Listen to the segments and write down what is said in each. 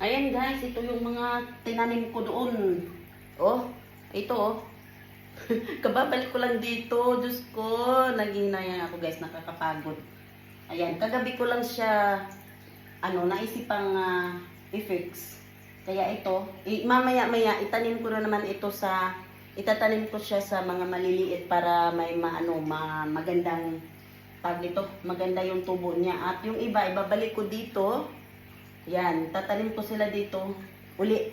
Ayan guys, ito yung mga tinanim ko doon. Oh, ito oh. Kababalik ko lang dito. Diyos ko, naghinayang ako guys, nakakapagod. Ayan, kagabi ko lang siya, ano, naisipang uh, i-fix. Kaya ito, mamaya-maya, itanim ko na naman ito sa, itatanim ko siya sa mga maliliit para may maano, ma, magandang tag dito, maganda yung tubo niya. At yung iba, ibabalik ko dito. Yan, tatanim ko sila dito uli.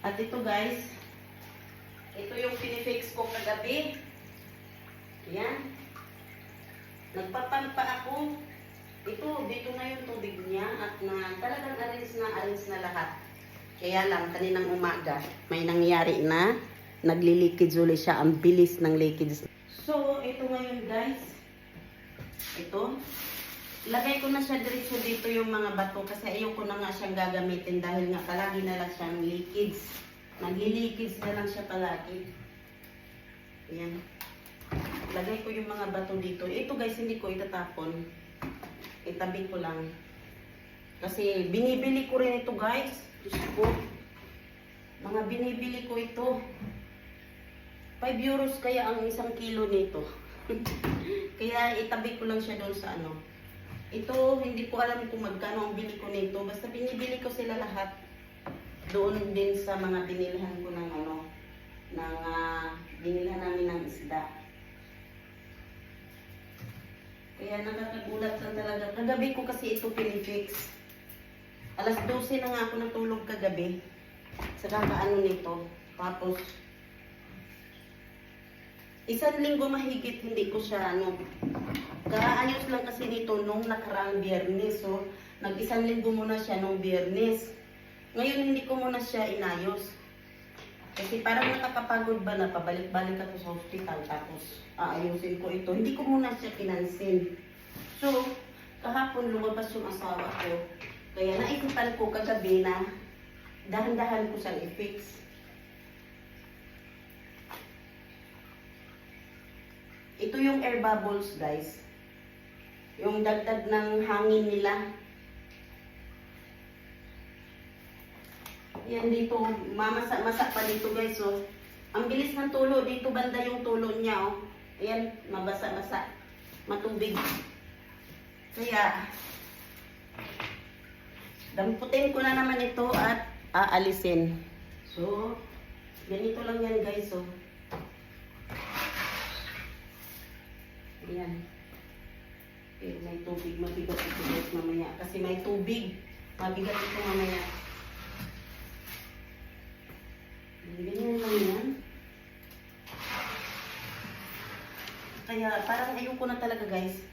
At ito guys, ito yung pinifix ko kagabi. Yan. Nagpapampa ako. Ito, dito na yung tubig niya at na talagang arrange na arrange na lahat. Kaya lang, kaninang umaga, may nangyari na nagli-leakage ulit siya. Ang bilis ng leakage. So, ito ngayon guys. Ito. Lagay ko na siya diretso dito yung mga bato kasi ayoko na nga siyang gagamitin dahil nga palagi na lang siyang leakage. Nagli-leakage na lang siya palagi. Ayan. Lagay ko yung mga bato dito. Ito guys, hindi ko itatapon. Itabi ko lang. Kasi binibili ko rin ito guys. Diyos ko. Mga binibili ko ito. 5 euros kaya ang isang kilo nito. kaya itabi ko lang siya doon sa ano. Ito, hindi ko alam kung magkano ang bili ko nito. Basta binibili ko sila lahat. Doon din sa mga binilhan ko ng ano, ng uh, binilhan namin ng isda. Kaya nakakagulat lang talaga. Kagabi ko kasi ito pinifix. Alas 12 na nga ako natulog kagabi. Sa kakaano nito. Tapos, isang linggo mahigit hindi ko siya ano. Kaayos lang kasi nito nung nakaraang biyernes. So, nag-isang linggo muna siya nung biyernes. Ngayon hindi ko muna siya inayos. Kasi parang nakakapagod ba na pabalik-balik ako sa hospital tapos aayusin ko ito. Hindi ko muna siya pinansin. So, kahapon lumabas yung asawa ko. Kaya naisipan ko kagabi na dahan-dahan ko siyang i-fix. Ito yung air bubbles, guys. Yung dagdag ng hangin nila. Yan dito, mamasa-masa pa dito guys, oh. Ang bilis ng tulo, dito banda yung tulo niya, oh. Ayan, mabasa-basa. Matubig. Kaya, damputin ko na naman ito at aalisin. So, ganito lang yan guys, oh. Ayan. Eh, may tubig, mabigat ito guys mamaya. Kasi may tubig, mabigat ito mamaya. Ganyan lang yan. Kaya parang ayoko na talaga guys.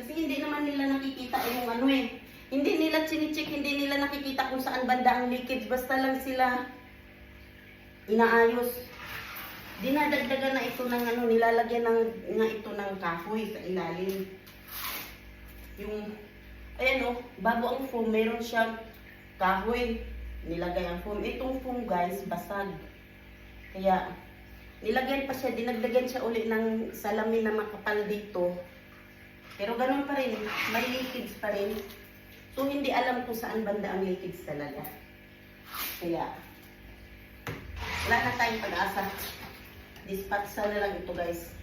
Kasi hindi naman nila nakikita yung ano eh. Hindi nila chinicheck, hindi nila nakikita kung saan banda ang leakage. Basta lang sila inaayos. Dinadagdagan na ito ng ano, nilalagyan ng, nga ito ng kahoy sa ilalim. Yung, ayan o, bago ang foam, meron siyang kahoy. Nilagay ang foam. Itong foam guys, basag. Kaya, nilagyan pa siya, dinagdagan siya uli ng salamin na makapal dito. Pero ganun pa rin, may leakage pa rin. So, hindi alam kung saan banda ang leakage talaga. Kaya, wala na tayong pag-asa. Dispatcha na lang ito guys.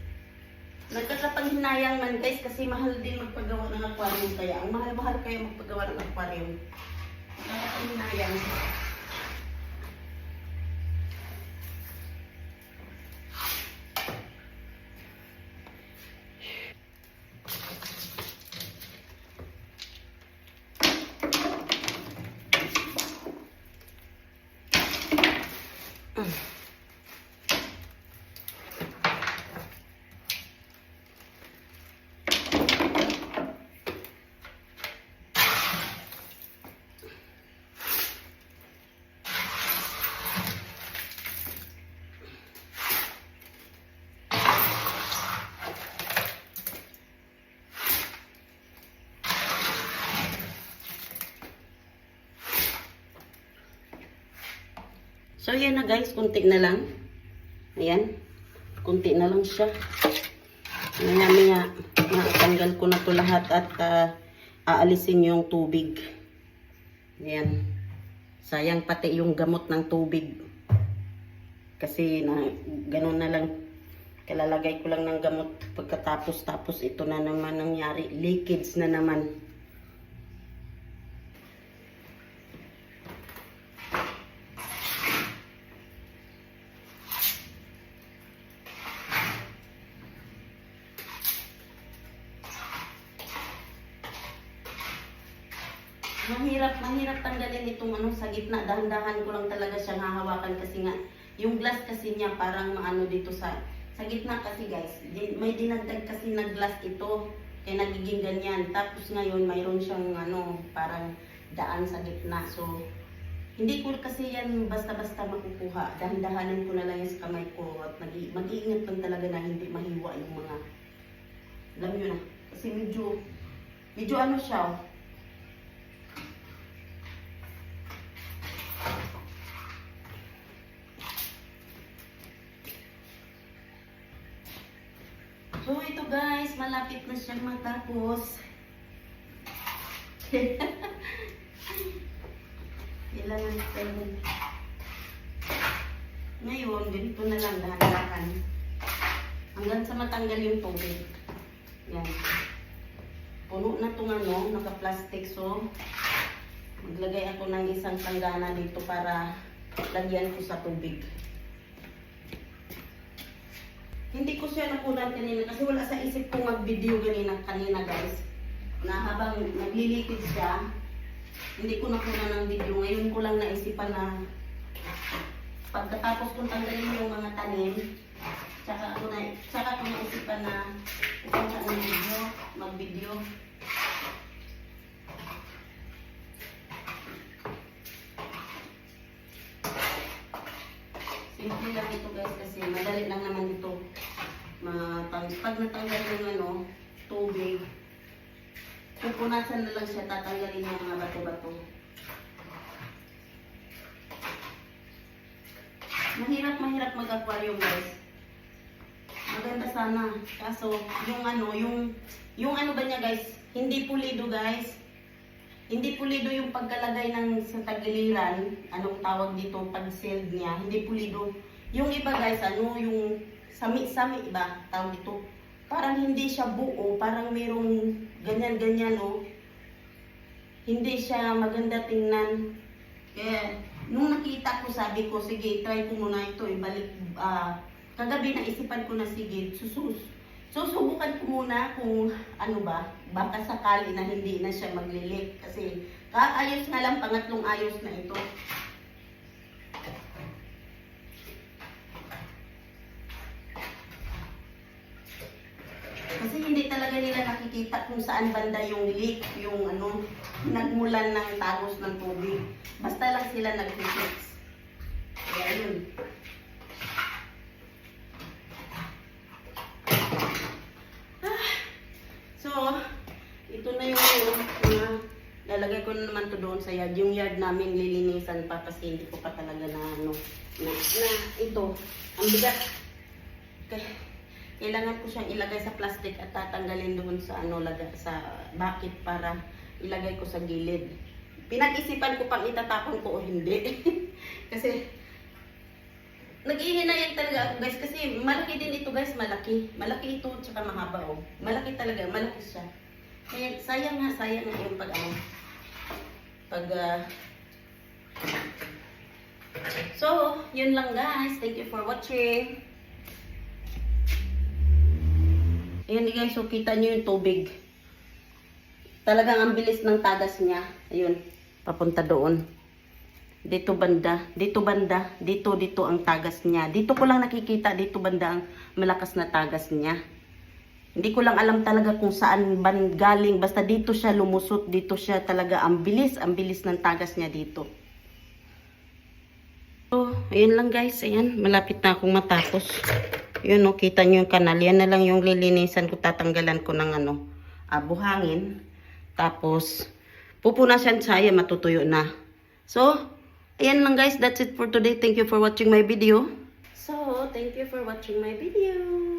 Nagkakapanghinayang man guys kasi mahal din magpagawa ng aquarium kaya. Ang mahal-mahal kaya magpagawa ng aquarium. Nagkakapanghinayang. So, yan na guys. Kunti na lang. Ayan. Kunti na lang siya. Maya-maya, matanggal ko na to lahat at ah, aalisin yung tubig. Yan. Sayang pati yung gamot ng tubig. Kasi na ganun na lang kalalagay ko lang ng gamot pagkatapos tapos ito na naman nangyari. Leakage na naman. Mahirap, mahirap tanggalin itong ano sa gitna. Dahan-dahan ko lang talaga siyang hahawakan kasi nga yung glass kasi niya parang maano dito sa sa gitna kasi guys. Di, may dinagdag kasi na glass ito kaya nagiging ganyan. Tapos ngayon mayroon siyang ano parang daan sa gitna. So hindi ko kasi yan basta-basta makukuha. Dahan-dahanan ko na lang yan sa kamay ko at mag- mag-iingat lang talaga na hindi mahiwa yung mga alam nyo na. Kasi medyo medyo ano siya malapit na siyang matapos. Kailangan ito. Ngayon, ganito na lang dahan-dahan. Hanggang sa matanggal yung tubig. Yan. Puno na itong ano, naka-plastic. So, maglagay ako ng isang tanggana dito para lagyan ko sa tubig. Hindi ko siya napunan kanina kasi wala sa isip ko mag-video kanina, kanina guys. Na habang naglilipid siya, hindi ko napunan ng video. Ngayon ko lang naisipan na pagkatapos kong tanggalin yung mga tanim, tsaka ako na, tsaka ko naisipan na ipunta ng video, mag-video. Simple lang ito guys kasi madali lang naman ito. Matang pag natanggal yung ano, tubig, pupunasan na lang siya, tatanggalin yung mga bato-bato. Mahirap, mahirap mag-aquarium guys. Maganda sana. Kaso, yung ano, yung, yung ano ba niya guys, hindi pulido guys. Hindi pulido yung pagkalagay ng sa tagiliran, anong tawag dito, pag-sealed niya, hindi pulido. Yung iba guys, ano, yung sami-sami ba, tawag dito. Parang hindi siya buo, parang merong ganyan-ganyan, oh. Hindi siya maganda tingnan. Kaya, nung nakita ko, sabi ko, sige, try ko muna ito, ibalik, ah, kagabi naisipan ko na, sige, susus, susubukan ko muna kung ano ba, baka sakali na hindi na siya maglilik. Kasi, kaayos nga lang, pangatlong ayos na ito. Kasi hindi talaga nila nakikita kung saan banda yung leak, yung ano, nagmulan ng tagos ng tubig. Basta lang sila nag-fix. Kaya. Ah, So, ito na yung mga lalagay ko na naman to doon sa yard. Yung yard namin lilinisan pa kasi hindi ko pa talaga na ano, na, na ito, ang bigat. Kaya, kailangan ko siyang ilagay sa plastic at tatanggalin doon sa ano laga sa bucket para ilagay ko sa gilid. Pinag-isipan ko pang itatapon ko o hindi. kasi nag-ihinayang talaga ako guys kasi malaki din ito guys, malaki. Malaki ito tsaka mahaba oh. Malaki talaga, malaki siya. Kaya sayang nga, sayang nga yung pag ano. Pag ah, So, yun lang guys. Thank you for watching. Ayan guys, so kita nyo yung tubig. Talagang ang bilis ng tagas niya. Ayun, papunta doon. Dito banda, dito banda, dito, dito ang tagas niya. Dito ko lang nakikita, dito banda ang malakas na tagas niya. Hindi ko lang alam talaga kung saan ban galing. Basta dito siya lumusot, dito siya talaga ang bilis, ang bilis ng tagas niya dito. So, ayun lang guys, ayan, malapit na akong matapos. Yun o, kita nyo yung kanal. Yan na lang yung lilinisan ko, tatanggalan ko ng ano, ah, buhangin. Tapos, pupunasan siya, yan, matutuyo na. So, ayan lang guys, that's it for today. Thank you for watching my video. So, thank you for watching my video.